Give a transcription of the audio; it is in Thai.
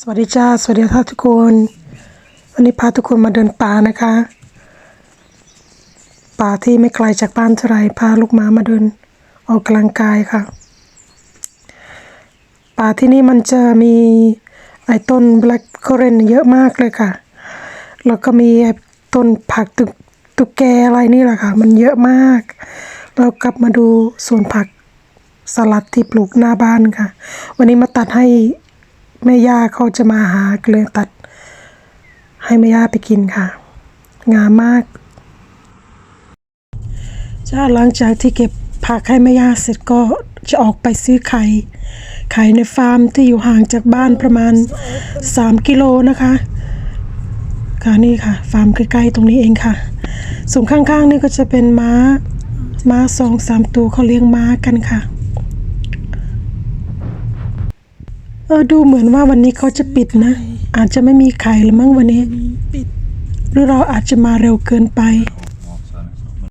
สวัสดีจ้า สวัสดีค่ะทุกคน วันนี้พาทุกคนมาเดินป่านะคะ ป่าที่ไม่ไกลจากบ้านเท่าไรพาลูกม้ามาเดินออกกำลังกายค่ะ ป่าที่นี่มันจะมีไอ้ต้น black currant เยอะมากเลยค่ะ แล้วก็มีไอ้ต้นผักตุกตุกแกอะไรนี่แหละค่ะ มันเยอะมาก เรากลับมาดูสวนผักสลัดที่ปลูกหน้าบ้านค่ะ วันนี้มาตัดให้ แม่ย่าเขาจะมาหาก็เลยตัด ให้แม่ย่าไปกินค่ะ งามมากจ้าหลังจากที่เก็บผักให้แม่ย่าเสร็จก็จะออกไปซื้อไข่ไข่ในฟาร์มที่อยู่ห่างจากบ้านประมาณ 3 กิโลนะคะค่ะนี่ค่ะ ฟาร์มใกล้ๆตรงนี้เองค่ะส่วนข้างๆนี่ก็จะเป็นม้าม้าสองสามตัวเขาเลี้ยงม้ากันค่ะ เออดูเหมือนว่าวันนี้เขาจะปิดนะ อาจจะไม่มีไข่หรือมั้งวันนี้ หรือเราอาจจะมาเร็วเกินไป